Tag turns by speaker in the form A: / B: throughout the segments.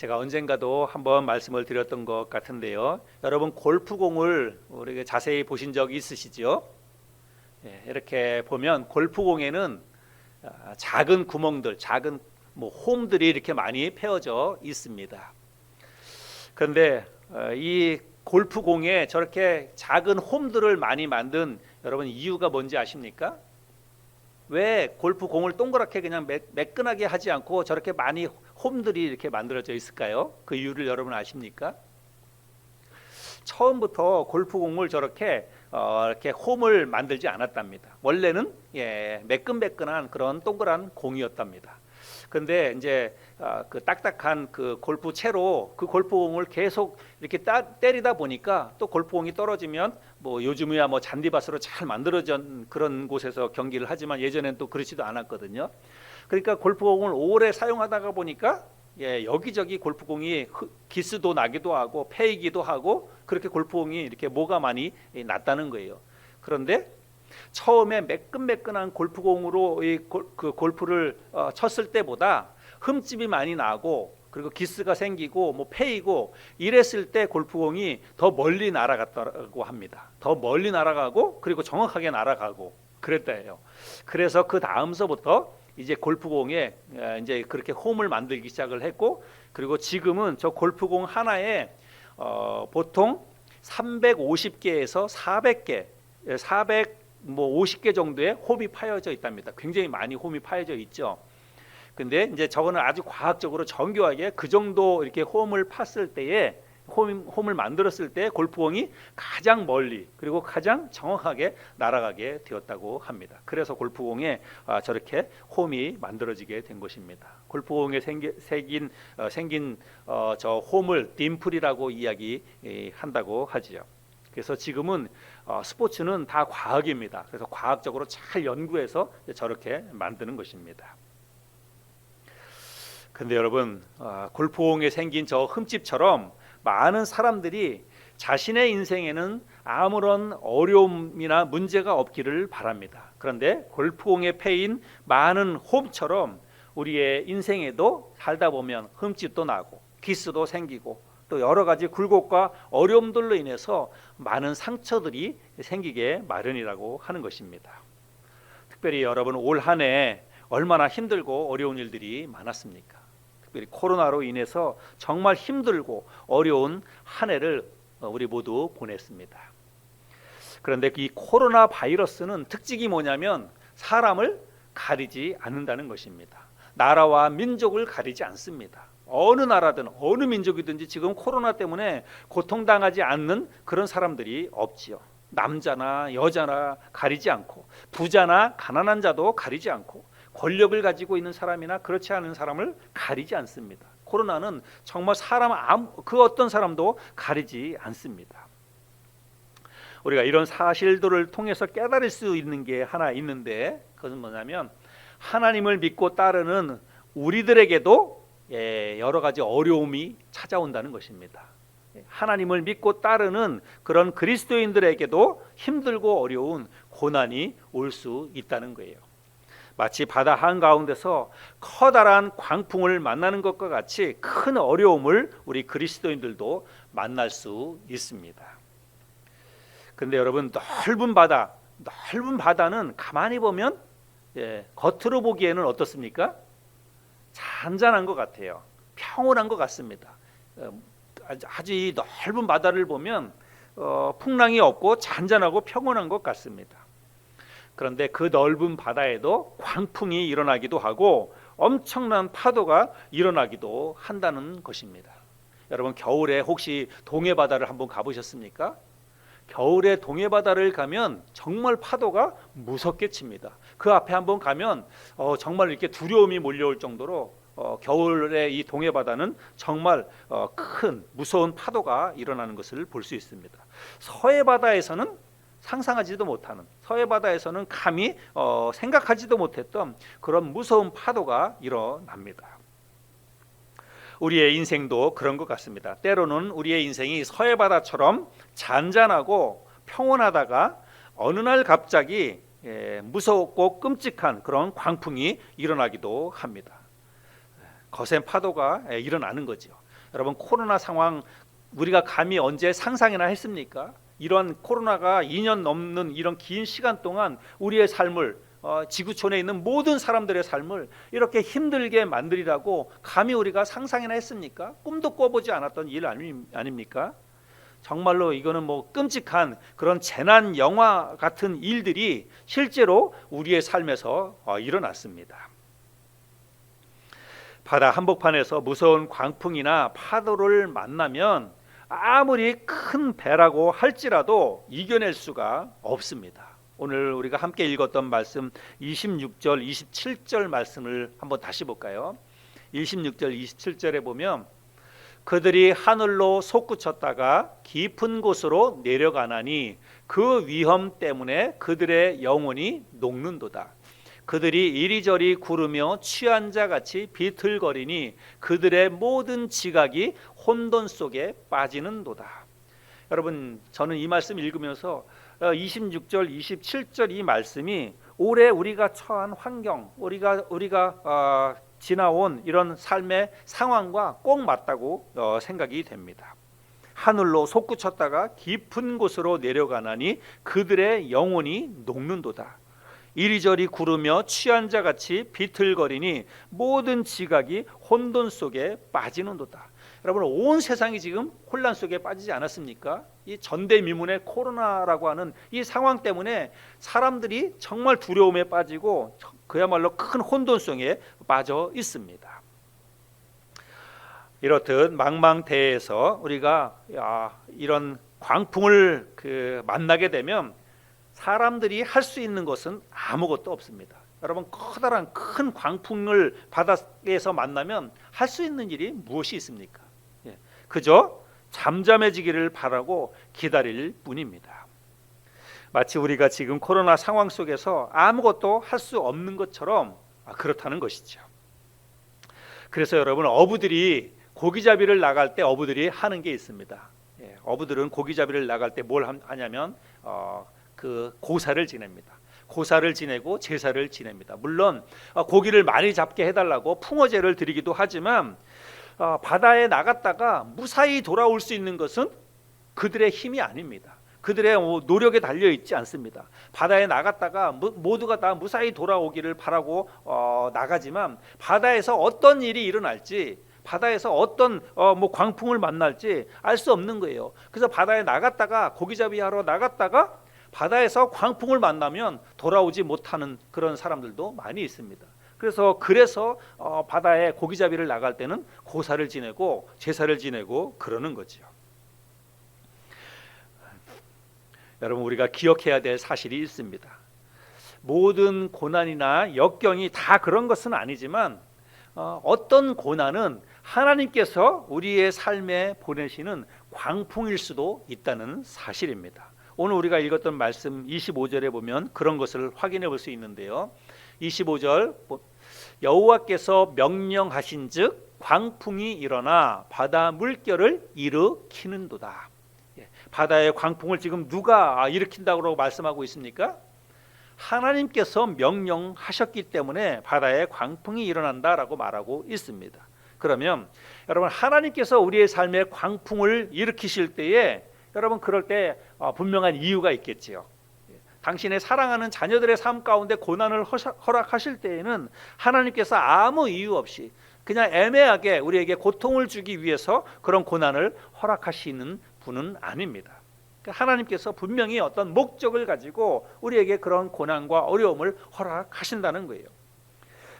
A: 제가 언젠가도 한번 말씀을 드렸던 것 같은데요. 여러분 골프공을 우리가 자세히 보신 적 있으시죠? 예, 이렇게 보면 골프공에는 아, 작은 구멍들, 작은 뭐 홈들이 이렇게 많이 패어져 있습니다. 그런데 어, 이 골프공에 저렇게 작은 홈들을 많이 만든 여러분 이유가 뭔지 아십니까? 왜 골프 공을 동그랗게 그냥 매, 매끈하게 하지 않고 저렇게 많이 홈들이 이렇게 만들어져 있을까요? 그 이유를 여러분 아십니까? 처음부터 골프공을 저렇게 어, 이렇게 홈을 만들지 않았답니다. 원래는 예, 매끈매끈한 그런 동그란 공이었답니다. 근데 이제 아, 그 딱딱한 그 골프 채로 그 골프공을 계속 이렇게 따, 때리다 보니까 또 골프공이 떨어지면 뭐 요즘이야 뭐 잔디밭으로 잘 만들어진 그런 곳에서 경기를 하지만 예전엔 또 그렇지도 않았거든요. 그러니까 골프공을 오래 사용하다가 보니까 예, 여기저기 골프공이 흐- 기스도 나기도 하고 패이기도 하고 그렇게 골프공이 이렇게 모가 많이 예, 났다는 거예요. 그런데 처음에 매끈매끈한 골프공으로 이 골, 그 골프를 어, 쳤을 때보다 흠집이 많이 나고 그리고 기스가 생기고 뭐 패이고 이랬을 때 골프공이 더 멀리 날아갔다고 합니다. 더 멀리 날아가고 그리고 정확하게 날아가고 그랬다예요. 그래서 그 다음서부터 이제 골프공에 에, 이제 그렇게 홈을 만들기 시작을 했고 그리고 지금은 저 골프공 하나에 어, 보통 350개에서 400개, 400 뭐 50개 정도의 홈이 파여져 있답니다. 굉장히 많이 홈이 파여져 있죠. 근데 이제 저거는 아주 과학적으로 정교하게 그 정도 이렇게 홈을 팠을 때에 홈, 홈을 만들었을 때 골프공이 가장 멀리 그리고 가장 정확하게 날아가게 되었다고 합니다. 그래서 골프공에 아, 저렇게 홈이 만들어지게 된 것입니다. 골프공에 생기, 생긴 어, 생긴 어, 저 홈을 딤플이라고 이야기한다고 하지요. 그래서 지금은 어, 스포츠는 다 과학입니다. 그래서 과학적으로 잘 연구해서 저렇게 만드는 것입니다. 근데 여러분 아, 골프공에 생긴 저 흠집처럼 많은 사람들이 자신의 인생에는 아무런 어려움이나 문제가 없기를 바랍니다. 그런데 골프공에 패인 많은 홈처럼 우리의 인생에도 살다 보면 흠집도 나고 기스도 생기고 또 여러 가지 굴곡과 어려움들로 인해서 많은 상처들이 생기게 마련이라고 하는 것입니다. 특별히 여러분 올 한 해 얼마나 힘들고 어려운 일들이 많았습니까? 특별히 코로나로 인해서 정말 힘들고 어려운 한 해를 어, 우리 모두 보냈습니다. 그런데 이 코로나 바이러스는 특징이 뭐냐면 사람을 가리지 않는다는 것입니다. 나라와 민족을 가리지 않습니다. 어느 나라든 어느 민족이든지 지금 코로나 때문에 고통당하지 않는 그런 사람들이 없지요. 남자나 여자나 가리지 않고 부자나 가난한 자도 가리지 않고 권력을 가지고 있는 사람이나 그렇지 않은 사람을 가리지 않습니다. 코로나는 정말 사람 그 어떤 사람도 가리지 않습니다. 우리가 이런 사실들을 통해서 깨달을 수 있는 게 하나 있는데 그것은 뭐냐면 하나님을 믿고 따르는 우리들에게도 예, 여러 가지 어려움이 찾아온다는 것입니다. 예, 하나님을 믿고 따르는 그런 그리스도인들에게도 힘들고 어려운 고난이 올 수 있다는 거예요. 마치 바다 한가운데서 커다란 광풍을 만나는 것과 같이 큰 어려움을 우리 그리스도인들도 만날 수 있습니다. 근데 여러분 넓은 바다, 넓은 바다는 가만히 보면 예, 겉으로 보기에는 어떻습니까? 잔잔한 것 같아요. 평온한 것 같습니다. 어, 아주- 이 넓은 바다를 보면 어, 풍랑이 없고 잔잔하고 평온한 것 같습니다. 그런데 그 넓은 바다에도 광풍이 일어나기도 하고 엄청난 파도가 일어나기도 한다는 것입니다. 여러분 겨울에 혹시 동해 바다를 한번 가보셨습니까? 겨울에 동해 바다를 가면 정말 파도가 무섭게 칩니다. 그 앞에 한번 가면 어, 정말 이렇게 두려움이 몰려올 정도로 어, 겨울에 이 동해 바다는 정말 어, 큰 무서운 파도가 일어나는 것을 볼 수 있습니다. 서해 바다에서는 상상하지도 못하는 서해 바다에서는 감히 어, 생각하지도 못했던 그런 무서운 파도가 일어납니다. 우리의 인생도 그런 것 같습니다. 때로는 우리의 인생이 서해 바다처럼 잔잔하고 평온하다가 어느 날 갑자기 예, 무섭고 끔찍한 그런 광풍이 일어나기도 합니다. 거센 파도가 예, 일어나는 거죠. 여러분 코로나 상황 우리가 감히 언제 상상이나 했습니까? 이런 코로나가 2년 넘는 이런 긴 시간 동안 우리의 삶을 어, 지구촌에 있는 모든 사람들의 삶을 이렇게 힘들게 만들이라고 감히 우리가 상상이나 했습니까? 꿈도 꿔보지 않았던 일 아니, 아닙니까? 정말로 이거는 뭐 끔찍한 그런 재난 영화 같은 일들이 실제로 우리의 삶에서 어, 일어났습니다. 바다 한복판에서 무서운 광풍이나 파도를 만나면 아무리 큰 배라고 할지라도 이겨낼 수가 없습니다. 오늘 우리가 함께 읽었던 말씀 26절, 27절 말씀을 한번 다시 볼까요? 26절, 27절에 보면 그들이 하늘로 솟구쳤다가 깊은 곳으로 내려가나니 그 위험 때문에 그들의 영혼이 녹는도다. 그들이 이리저리 구르며 취한 자 같이 비틀거리니 그들의 모든 지각이 혼돈 속에 빠지는도다. 여러분 저는 이 말씀 읽으면서 26절, 27절 이 말씀이 올해 우리가 처한 환경, 우리가 우리가 어, 지나온 이런 삶의 상황과 꼭 맞다고 어, 생각이 됩니다. 하늘로 솟구쳤다가 깊은 곳으로 내려가나니 그들의 영혼이 녹는도다. 이리저리 구르며 취한 자 같이 비틀거리니 모든 지각이 혼돈 속에 빠지는도다. 여러분 온 세상이 지금 혼란 속에 빠지지 않았습니까? 이 전대미문의 코로나라고 하는 이 상황 때문에 사람들이 정말 두려움에 빠지고 그야말로 큰 혼돈성에 빠져 있습니다. 이렇듯 망망대해에서 우리가 야, 이런 광풍을 그 만나게 되면 사람들이 할 수 있는 것은 아무것도 없습니다. 여러분 커다란 큰 광풍을 바닥에서 만나면 할 수 있는 일이 무엇이 있습니까? 예, 그저 잠잠해지기를 바라고 기다릴 뿐입니다. 마치 우리가 지금 코로나 상황 속에서 아무것도 할 수 없는 것처럼 아, 그렇다는 것이죠. 그래서 여러분 어부들이 고기잡이를 나갈 때 어부들이 하는 게 있습니다. 예, 어부들은 고기잡이를 나갈 때 뭘 하냐면 어, 그 고사를 지냅니다. 고사를 지내고 제사를 지냅니다. 물론 어, 고기를 많이 잡게 해달라고 풍어제를 드리기도 하지만 어, 바다에 나갔다가 무사히 돌아올 수 있는 것은 그들의 힘이 아닙니다. 그들의 뭐 노력에 달려 있지 않습니다. 바다에 나갔다가 모두가 다 무사히 돌아오기를 바라고 어, 나가지만 바다에서 어떤 일이 일어날지 바다에서 어떤 어, 뭐 광풍을 만날지 알 수 없는 거예요. 그래서 바다에 나갔다가 고기잡이 하러 나갔다가 바다에서 광풍을 만나면 돌아오지 못하는 그런 사람들도 많이 있습니다. 그래서 그래서 어, 바다에 고기잡이를 나갈 때는 고사를 지내고 제사를 지내고 그러는 거죠. 여러분 우리가 기억해야 될 사실이 있습니다. 모든 고난이나 역경이 다 그런 것은 아니지만 어, 어떤 고난은 하나님께서 우리의 삶에 보내시는 광풍일 수도 있다는 사실입니다. 오늘 우리가 읽었던 말씀 25절에 보면 그런 것을 확인해 볼 수 있는데요. 25절 여호와께서 명령하신즉 광풍이 일어나 바다 물결을 일으키는도다. 예, 바다의 광풍을 지금 누가 일으킨다고 말씀하고 있습니까? 하나님께서 명령하셨기 때문에 바다에 광풍이 일어난다라고 말하고 있습니다. 그러면 여러분 하나님께서 우리의 삶에 광풍을 일으키실 때에 여러분 그럴 때 어, 분명한 이유가 있겠지요. 예. 당신의 사랑하는 자녀들의 삶 가운데 고난을 허락하실 때에는 하나님께서 아무 이유 없이 그냥 애매하게 우리에게 고통을 주기 위해서 그런 고난을 허락하시는 분은 아닙니다. 그러니까 하나님께서 분명히 어떤 목적을 가지고 우리에게 그런 고난과 어려움을 허락하신다는 거예요.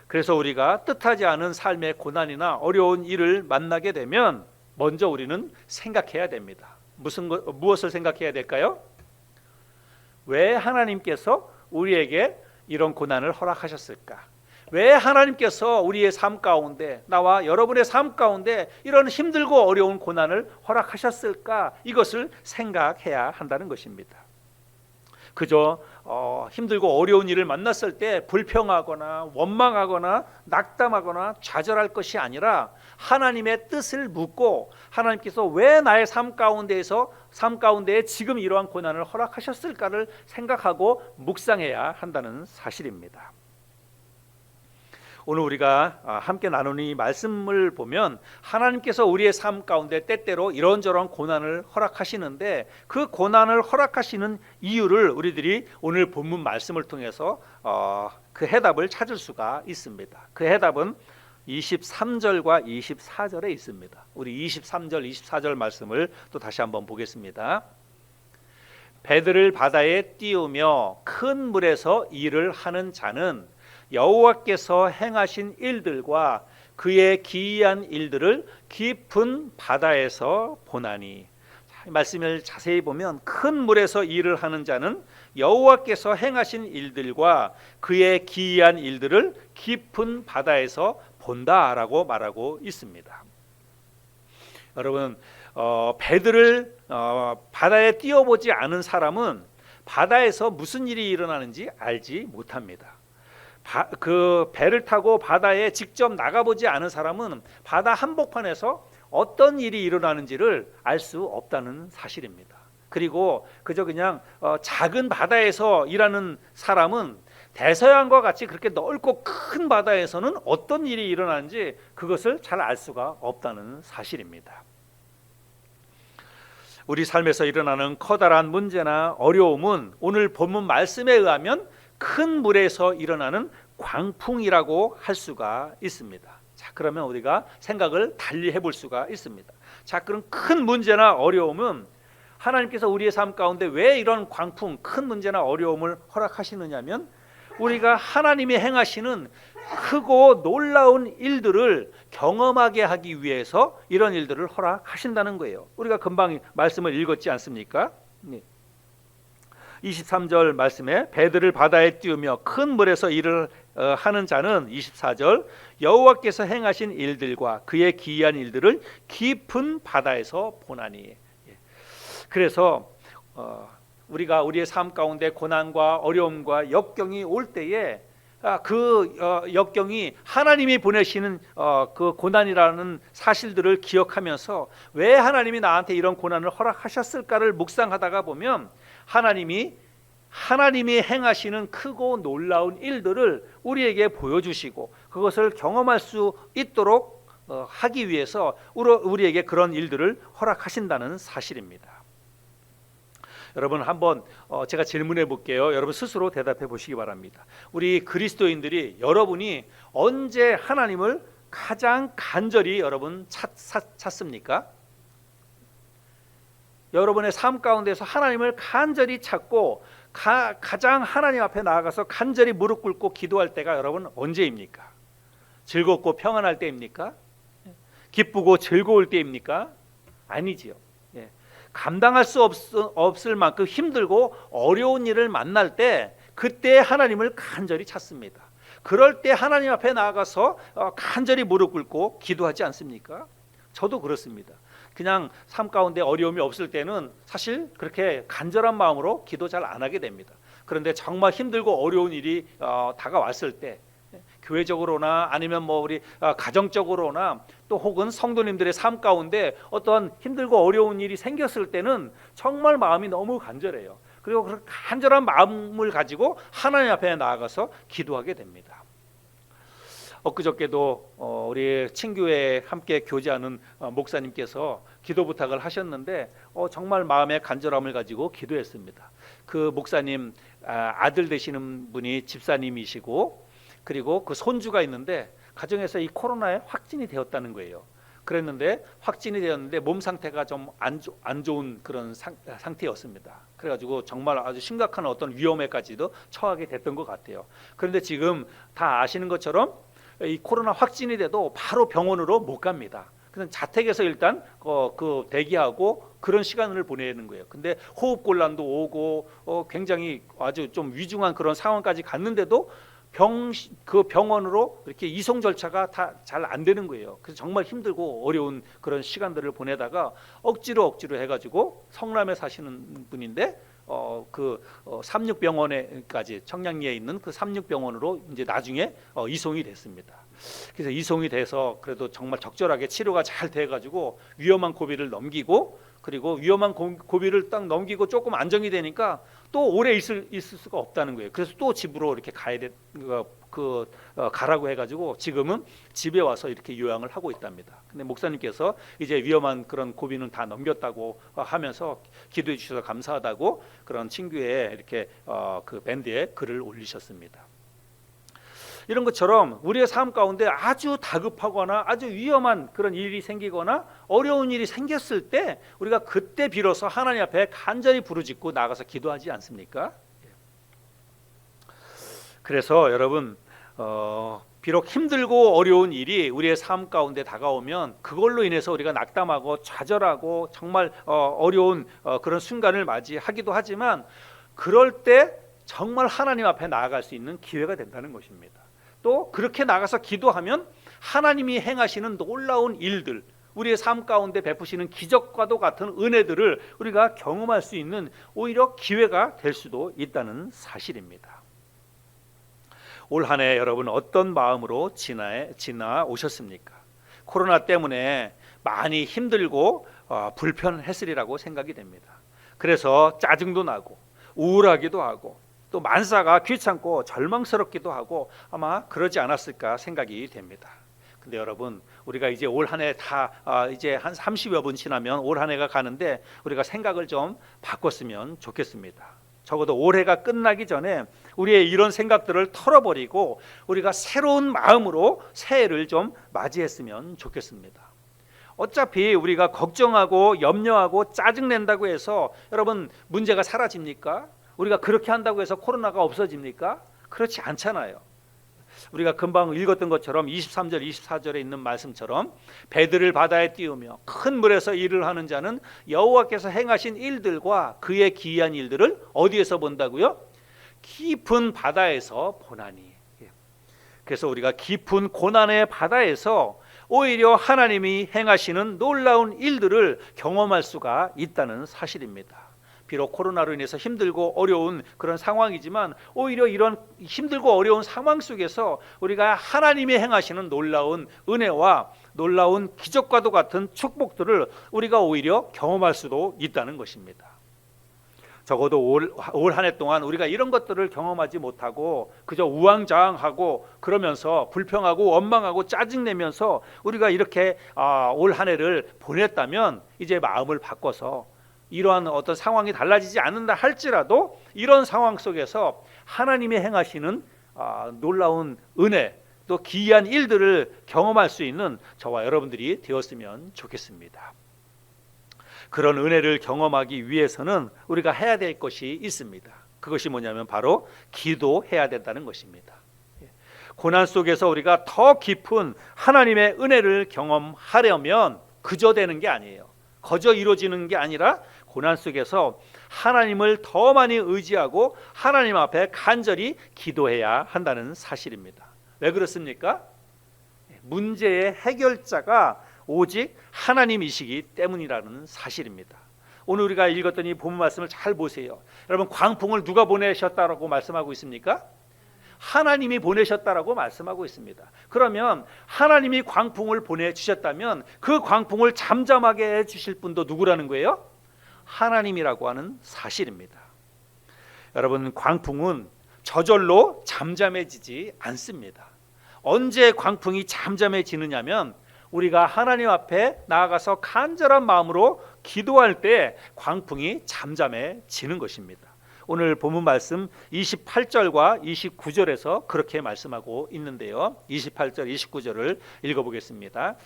A: 그래서 우리가 뜻하지 않은 삶의 고난이나 어려운 일을 만나게 되면 먼저 우리는 생각해야 됩니다. 무슨 것, 무엇을 생각해야 될까요? 왜 하나님께서 우리에게 이런 고난을 허락하셨을까? 왜 하나님께서 우리의 삶 가운데 나와 여러분의 삶 가운데 이런 힘들고 어려운 고난을 허락하셨을까? 이것을 생각해야 한다는 것입니다. 그저 어, 힘들고 어려운 일을 만났을 때 불평하거나 원망하거나 낙담하거나 좌절할 것이 아니라 하나님의 뜻을 묻고 하나님께서 왜 나의 삶 가운데에서 삶 가운데에 지금 이러한 고난을 허락하셨을까를 생각하고 묵상해야 한다는 사실입니다. 오늘 우리가 아, 함께 나누는 이 말씀을 보면 하나님께서 우리의 삶 가운데 때때로 이런저런 고난을 허락하시는데 그 고난을 허락하시는 이유를 우리들이 오늘 본문 말씀을 통해서 어, 그 해답을 찾을 수가 있습니다. 그 해답은 23절과 24절에 있습니다. 우리 23절, 24절 말씀을 또 다시 한번 보겠습니다. 배들을 바다에 띄우며 큰 물에서 일을 하는 자는 여호와께서 행하신 일들과 그의 기이한 일들을 깊은 바다에서 보나니 말씀을 자세히 보면 큰 물에서 일을 하는 자는 여호와께서 행하신 일들과 그의 기이한 일들을 깊은 바다에서 본다라고 말하고 있습니다. 여러분 어, 배들을 어, 바다에 띄워보지 않은 사람은 바다에서 무슨 일이 일어나는지 알지 못합니다. 바, 그 배를 타고 바다에 직접 나가보지 않은 사람은 바다 한복판에서 어떤 일이 일어나는지를 알 수 없다는 사실입니다. 그리고 그저 그냥 어, 작은 바다에서 일하는 사람은 대서양과 같이 그렇게 넓고 큰 바다에서는 어떤 일이 일어나는지 그것을 잘 알 수가 없다는 사실입니다. 우리 삶에서 일어나는 커다란 문제나 어려움은 오늘 본문 말씀에 의하면 큰 물에서 일어나는 광풍이라고 할 수가 있습니다. 자, 그러면 우리가 생각을 달리 해볼 수가 있습니다. 자, 그럼 큰 문제나 어려움은 하나님께서 우리의 삶 가운데 왜 이런 광풍, 큰 문제나 어려움을 허락하시느냐면 우리가 하나님이 행하시는 크고 놀라운 일들을 경험하게 하기 위해서 이런 일들을 허락하신다는 거예요. 우리가 금방 말씀을 읽었지 않습니까? 네. 23절 말씀에 배들을 바다에 띄우며 큰 물에서 일을 어, 하는 자는 24절 여호와께서 행하신 일들과 그의 기이한 일들을 깊은 바다에서 보나니. 예. 그래서 어, 우리가 우리의 삶 가운데 고난과 어려움과 역경이 올 때에 아, 그 어, 역경이 하나님이 보내시는 어, 그 고난이라는 사실들을 기억하면서 왜 하나님이 나한테 이런 고난을 허락하셨을까를 묵상하다가 보면 하나님이 하나님이 행하시는 크고 놀라운 일들을 우리에게 보여주시고 그것을 경험할 수 있도록 어, 하기 위해서 우리에게 그런 일들을 허락하신다는 사실입니다. 여러분 한번 어, 제가 질문해 볼게요. 여러분 스스로 대답해 보시기 바랍니다. 우리 그리스도인들이 여러분이 언제 하나님을 가장 간절히 여러분 찾, 찾습니까? 여러분의 삶 가운데서 하나님을 간절히 찾고 가, 가장 하나님 앞에 나아가서 간절히 무릎 꿇고 기도할 때가 여러분 언제입니까? 즐겁고 평안할 때입니까? 기쁘고 즐거울 때입니까? 아니지요. 예. 감당할 수 없, 없을 만큼 힘들고 어려운 일을 만날 때 그때 하나님을 간절히 찾습니다. 그럴 때 하나님 앞에 나아가서 어, 간절히 무릎 꿇고 기도하지 않습니까? 저도 그렇습니다. 그냥 삶 가운데 어려움이 없을 때는 사실 그렇게 간절한 마음으로 기도 잘 안 하게 됩니다. 그런데 정말 힘들고 어려운 일이 어, 다가왔을 때 교회적으로나 아니면 뭐 우리 어, 가정적으로나 또 혹은 성도님들의 삶 가운데 어떤 힘들고 어려운 일이 생겼을 때는 정말 마음이 너무 간절해요. 그리고 그 간절한 마음을 가지고 하나님 앞에 나아가서 기도하게 됩니다. 엊그저께도 어, 우리 친교회 함께 교제하는 어, 목사님께서 기도 부탁을 하셨는데 어, 정말 마음의 간절함을 가지고 기도했습니다. 그 목사님 아, 아들 되시는 분이 집사님이시고 그리고 그 손주가 있는데 가정에서 이 코로나에 확진이 되었다는 거예요. 그랬는데 확진이 되었는데 몸 상태가 좀안 좋은 그런 상, 상태였습니다. 그래가지고 정말 아주 심각한 어떤 위험에까지도 처하게 됐던 것 같아요. 그런데 지금 다 아시는 것처럼 이 코로나 확진이 돼도 바로 병원으로 못 갑니다. 그냥 자택에서 일단 어, 그 대기하고 그런 시간을 보내는 거예요. 근데 호흡 곤란도 오고 어, 굉장히 아주 좀 위중한 그런 상황까지 갔는데도 병 그 병원으로 이렇게 이송 절차가 다 잘 안 되는 거예요. 그래서 정말 힘들고 어려운 그런 시간들을 보내다가 억지로 억지로 해가지고 성남에 사시는 분인데 어그 어, 삼육병원에까지 청량리에 있는 그 삼육병원으로 이제 나중에 어, 이송이 됐습니다. 그래서 이송이 돼서 그래도 정말 적절하게 치료가 잘 돼가지고 위험한 고비를 넘기고 그리고 위험한 고- 고비를 딱 넘기고 조금 안정이 되니까 또 오래 있을, 있을 수가 없다는 거예요. 그래서 또 집으로 이렇게 가야 돼, 그, 그 어, 가라고 해가지고 지금은 집에 와서 이렇게 요양을 하고 있답니다. 근데 목사님께서 이제 위험한 그런 고비는 다 넘겼다고 어, 하면서 기도해 주셔서 감사하다고 그런 친구의 이렇게 어, 그 밴드에 글을 올리셨습니다. 이런 것처럼 우리의 삶 가운데 아주 다급하거나 아주 위험한 그런 일이 생기거나 어려운 일이 생겼을 때 우리가 그때 비로소 하나님 앞에 간절히 부르짖고 나가서 기도하지 않습니까? 그래서 여러분 어, 비록 힘들고 어려운 일이 우리의 삶 가운데 다가오면 그걸로 인해서 우리가 낙담하고 좌절하고 정말 어, 어려운 어, 그런 순간을 맞이하기도 하지만 그럴 때 정말 하나님 앞에 나아갈 수 있는 기회가 된다는 것입니다. 또 그렇게 나가서 기도하면 하나님이 행하시는 놀라운 일들 우리의 삶 가운데 베푸시는 기적과도 같은 은혜들을 우리가 경험할 수 있는 오히려 기회가 될 수도 있다는 사실입니다. 올 한 해 여러분 어떤 마음으로 지나 지나 오셨습니까? 코로나 때문에 많이 힘들고 어, 불편했으리라고 생각이 됩니다. 그래서 짜증도 나고 우울하기도 하고 또 만사가 귀찮고 절망스럽기도 하고 아마 그러지 않았을까 생각이 됩니다. 근데 여러분 우리가 이제 올 한 해 다 이제 한 30여 분 지나면 올 한 해가 가는데 우리가 생각을 좀 바꿨으면 좋겠습니다. 적어도 올해가 끝나기 전에 우리의 이런 생각들을 털어버리고 우리가 새로운 마음으로 새해를 좀 맞이했으면 좋겠습니다. 어차피 우리가 걱정하고 염려하고 짜증낸다고 해서 여러분 문제가 사라집니까? 우리가 그렇게 한다고 해서 코로나가 없어집니까? 그렇지 않잖아요. 우리가 금방 읽었던 것처럼 23절 24절에 있는 말씀처럼 배들을 바다에 띄우며 큰 물에서 일을 하는 자는 여호와께서 행하신 일들과 그의 기이한 일들을 어디에서 본다고요? 깊은 바다에서 보나니. 예. 그래서 우리가 깊은 고난의 바다에서 오히려 하나님이 행하시는 놀라운 일들을 경험할 수가 있다는 사실입니다. 비록 코로나로 인해서 힘들고 어려운 그런 상황이지만 오히려 이런 힘들고 어려운 상황 속에서 우리가 하나님이 행하시는 놀라운 은혜와 놀라운 기적과도 같은 축복들을 우리가 오히려 경험할 수도 있다는 것입니다. 적어도 올 한 해 동안 우리가 이런 것들을 경험하지 못하고 그저 우왕좌왕하고 그러면서 불평하고 원망하고 짜증내면서 우리가 이렇게 아, 올 한 해를 보냈다면 이제 마음을 바꿔서 이러한 어떤 상황이 달라지지 않는다 할지라도 이런 상황 속에서 하나님이 행하시는 아, 놀라운 은혜 또 기이한 일들을 경험할 수 있는 저와 여러분들이 되었으면 좋겠습니다. 그런 은혜를 경험하기 위해서는 우리가 해야 될 것이 있습니다. 그것이 뭐냐면 바로 기도해야 된다는 것입니다. 예. 고난 속에서 우리가 더 깊은 하나님의 은혜를 경험하려면 그저 되는 게 아니에요. 거저 이루어지는 게 아니라 고난 속에서 하나님을 더 많이 의지하고 하나님 앞에 간절히 기도해야 한다는 사실입니다. 왜 그렇습니까? 문제의 해결자가 오직 하나님이시기 때문이라는 사실입니다. 오늘 우리가 읽었던 이 본문 말씀을 잘 보세요. 여러분 광풍을 누가 보내셨다라고 말씀하고 있습니까? 하나님이 보내셨다라고 말씀하고 있습니다. 그러면 하나님이 광풍을 보내 주셨다면 그 광풍을 잠잠하게 해 주실 분도 누구라는 거예요? 하나님이라고 하는 사실입니다. 여러분 광풍은 저절로 잠잠해지지 않습니다. 언제 광풍이 잠잠해지느냐면 우리가 하나님 앞에 나아가서 간절한 마음으로 기도할 때 광풍이 잠잠해지는 것입니다. 오늘 본문 말씀 28절과 29절에서 그렇게 말씀하고 있는데요. 28절 29절을 읽어 보겠습니다.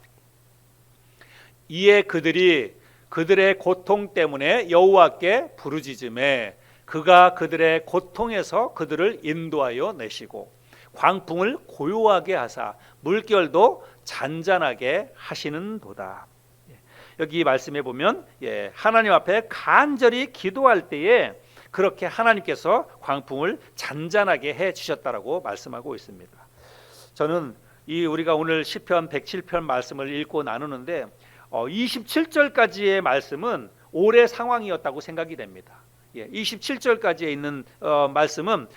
A: 이에 그들이 그들의 고통 때문에 여호와께 부르짖음에 그가 그들의 고통에서 그들을 인도하여 내시고 광풍을 고요하게 하사 물결도 잔잔하게 하시는도다. 예, 여기 말씀해 보면 예, 하나님 앞에 간절히 기도할 때에 그렇게 하나님께서 광풍을 잔잔하게 해 주셨다라고 말씀하고 있습니다. 저는 이 우리가 오늘 시편 107편 말씀을 읽고 나누는데 어, 27절까지의 말씀은 올해 상황이었다고 생각이 됩니다. 예, 27절까지에 있는 어, 말씀은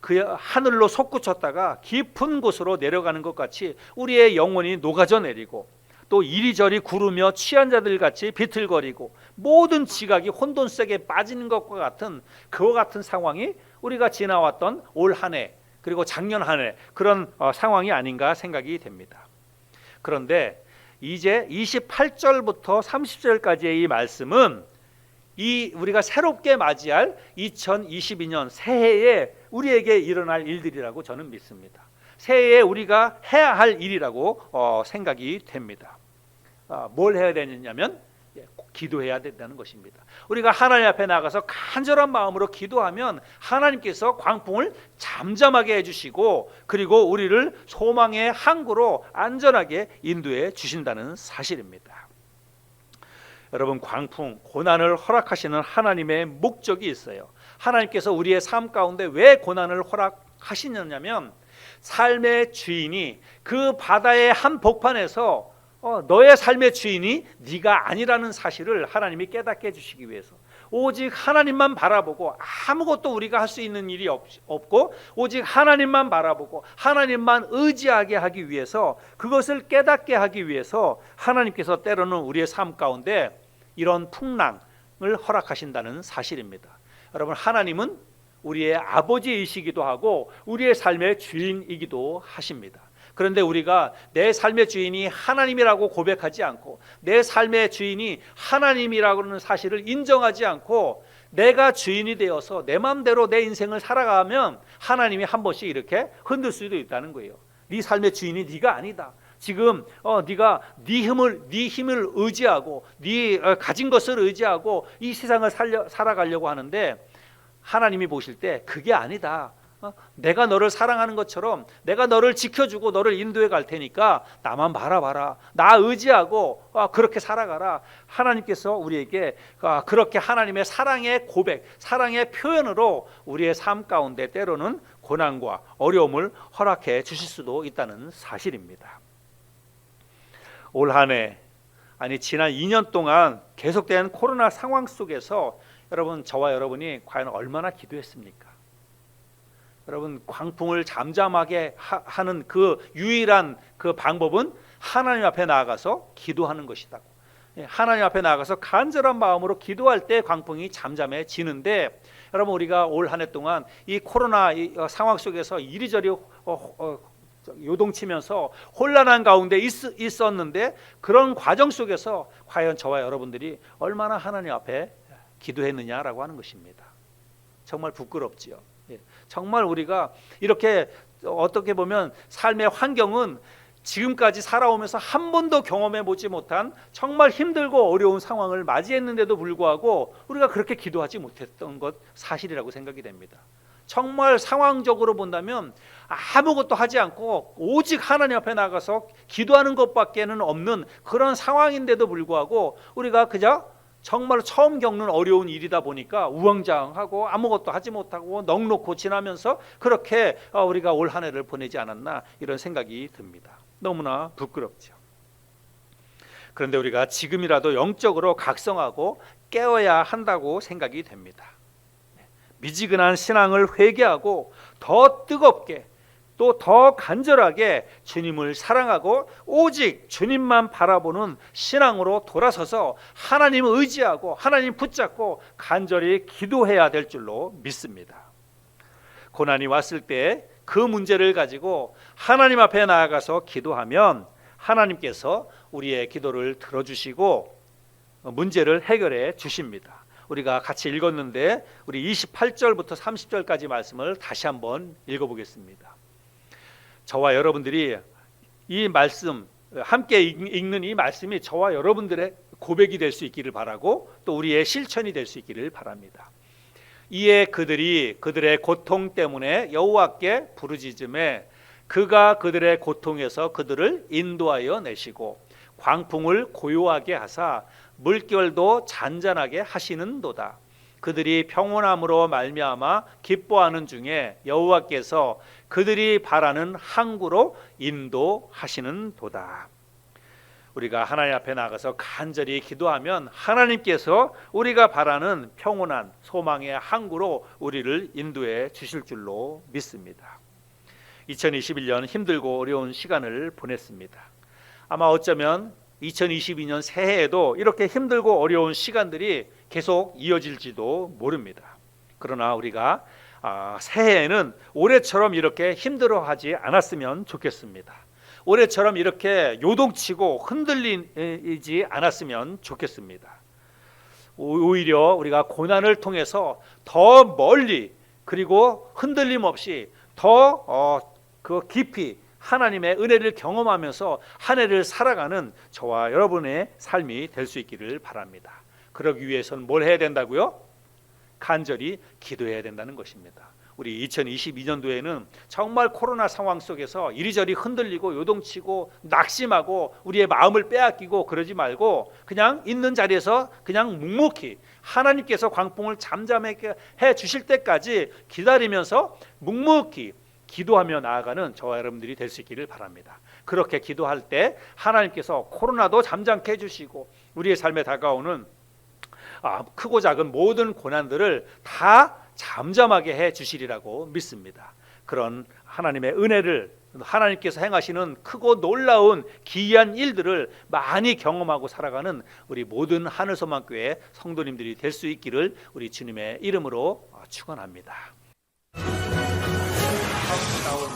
A: 그 하늘로 솟구쳤다가 깊은 곳으로 내려가는 것 같이 우리의 영혼이 녹아져 내리고 또 이리저리 구르며 취한 자들 같이 비틀거리고 모든 지각이 혼돈색에 빠지는 것과 같은 그와 같은 상황이 우리가 지나왔던 올 한 해 그리고 작년 한 해 그런 어, 상황이 아닌가 생각이 됩니다. 그런데 이제 28절부터 30절까지의 이 말씀은 이 우리가 새롭게 맞이할 2022년 새해에 우리에게 일어날 일들이라고 저는 믿습니다. 새해에 우리가 해야 할 일이라고 어, 생각이 됩니다. 아, 뭘 해야 되느냐면 기도해야 된다는 것입니다. 우리가 하나님 앞에 나가서 간절한 마음으로 기도하면 하나님께서 광풍을 잠잠하게 해주시고 그리고 우리를 소망의 항구로 안전하게 인도해 주신다는 사실입니다. 여러분 광풍 고난을 허락하시는 하나님의 목적이 있어요. 하나님께서 우리의 삶 가운데 왜 고난을 허락하시느냐면 삶의 주인이 그 바다의 한 복판에서 어, 너의 삶의 주인이 네가 아니라는 사실을 하나님이 깨닫게 해주시기 위해서 오직 하나님만 바라보고 아무것도 우리가 할 수 있는 일이 없, 없고 오직 하나님만 바라보고 하나님만 의지하게 하기 위해서 그것을 깨닫게 하기 위해서 하나님께서 때로는 우리의 삶 가운데 이런 풍랑을 허락하신다는 사실입니다. 여러분 하나님은 우리의 아버지이시기도 하고 우리의 삶의 주인이기도 하십니다. 그런데 우리가 내 삶의 주인이 하나님이라고 고백하지 않고 내 삶의 주인이 하나님이라고는 사실을 인정하지 않고 내가 주인이 되어서 내 마음대로 내 인생을 살아가면 하나님이 한 번씩 이렇게 흔들 수도 있다는 거예요. 네 삶의 주인이 네가 아니다. 지금 어 네가 네 힘을 네 힘을 의지하고 네 어, 가진 것을 의지하고 이 세상을 살려 살아가려고 하는데 하나님이 보실 때 그게 아니다. 어? 내가 너를 사랑하는 것처럼 내가 너를 지켜주고 너를 인도해 갈 테니까 나만 바라봐라. 나 의지하고 어, 그렇게 살아가라. 하나님께서 우리에게 어, 그렇게 하나님의 사랑의 고백, 사랑의 표현으로 우리의 삶 가운데 때로는 고난과 어려움을 허락해 주실 수도 있다는 사실입니다. 올 한 해 아니 지난 2년 동안 계속된 코로나 상황 속에서 여러분 저와 여러분이 과연 얼마나 기도했습니까? 여러분 광풍을 잠잠하게 하, 는그 유일한 그 방법은 하나님 앞에 나아가서 기도하는 것이다. 예, 하나님 앞에 나아가서 간절한 마음으로 기도할 때 광풍이 잠잠해지는데 여러분 우리가 올 한 해 동안 이 코로나 어, 상황 속에서 이리저리 어, 어, 요동치면서 혼란한 가운데 있, 있었는데 그런 과정 속에서 과연 저와 여러분들이 얼마나 하나님 앞에 기도했느냐라고 하는 것입니다. 정말 부끄럽지요. 예. 정말 우리가 이렇게 어떻게 보면 삶의 환경은 지금까지 살아오면서 한 번도 경험해 보지 못한 정말 힘들고 어려운 상황을 맞이했는데도 불구하고 우리가 그렇게 기도하지 못했던 것 사실이라고 생각이 됩니다. 정말 상황적으로 본다면 아무것도 하지 않고 오직 하나님 앞에 나가서 기도하는 것밖에는 없는 그런 상황인데도 불구하고 우리가 그저 정말 처음 겪는 어려운 일이다 보니까 우왕좌왕하고 아무것도 하지 못하고 넉놓고 지나면서 그렇게 어, 우리가 올 한 해를 보내지 않았나 이런 생각이 듭니다. 너무나 부끄럽죠. 그런데 우리가 지금이라도 영적으로 각성하고 깨어야 한다고 생각이 됩니다. 미지근한 신앙을 회개하고 더 뜨겁게 또 더 간절하게 주님을 사랑하고 오직 주님만 바라보는 신앙으로 돌아서서 하나님을 의지하고 하나님 붙잡고 간절히 기도해야 될 줄로 믿습니다. 고난이 왔을 때 그 문제를 가지고 하나님 앞에 나아가서 기도하면 하나님께서 우리의 기도를 들어주시고 문제를 해결해 주십니다. 우리가 같이 읽었는데 우리 28절부터 30절까지 말씀을 다시 한번 읽어보겠습니다. 저와 여러분들이 이 말씀 함께 읽는 이 말씀이 저와 여러분들의 고백이 될 수 있기를 바라고 또 우리의 실천이 될 수 있기를 바랍니다. 이에 그들이 그들의 고통 때문에 여호와께 부르짖음에 그가 그들의 고통에서 그들을 인도하여 내시고 광풍을 고요하게 하사 물결도 잔잔하게 하시는도다. 그들이 평온함으로 말미암아 기뻐하는 중에 여호와께서 그들이 바라는 항구로 인도하시는 도다. 우리가 하나님 앞에 나가서 간절히 기도하면 하나님께서 우리가 바라는 평온한 소망의 항구로 우리를 인도해 주실 줄로 믿습니다. 2021년 힘들고 어려운 시간을 보냈습니다. 아마 어쩌면 2022년 새해에도 이렇게 힘들고 어려운 시간들이 계속 이어질지도 모릅니다. 그러나 우리가 아, 새해에는 올해처럼 이렇게 힘들어하지 않았으면 좋겠습니다. 올해처럼 이렇게 요동치고 흔들리지 않았으면 좋겠습니다. 오히려 우리가 고난을 통해서 더 멀리 그리고 흔들림 없이 더 어, 그 깊이 하나님의 은혜를 경험하면서 한 해를 살아가는 저와 여러분의 삶이 될 수 있기를 바랍니다. 그러기 위해서는 뭘 해야 된다고요? 간절히 기도해야 된다는 것입니다. 우리 2022년도에는 정말 코로나 상황 속에서 이리저리 흔들리고 요동치고 낙심하고 우리의 마음을 빼앗기고 그러지 말고 그냥 있는 자리에서 그냥 묵묵히 하나님께서 광풍을 잠잠하게 해 주실 때까지 기다리면서 묵묵히 기도하며 나아가는 저와 여러분들이 될 수 있기를 바랍니다. 그렇게 기도할 때 하나님께서 코로나도 잠잠케 해주시고 우리의 삶에 다가오는 아, 크고 작은 모든 고난들을 다 잠잠하게 해 주시리라고 믿습니다. 그런 하나님의 은혜를 하나님께서 행하시는 크고 놀라운 기이한 일들을 많이 경험하고 살아가는 우리 모든 하늘소망교회 성도님들이 될 수 있기를 우리 주님의 이름으로 축원합니다. hospital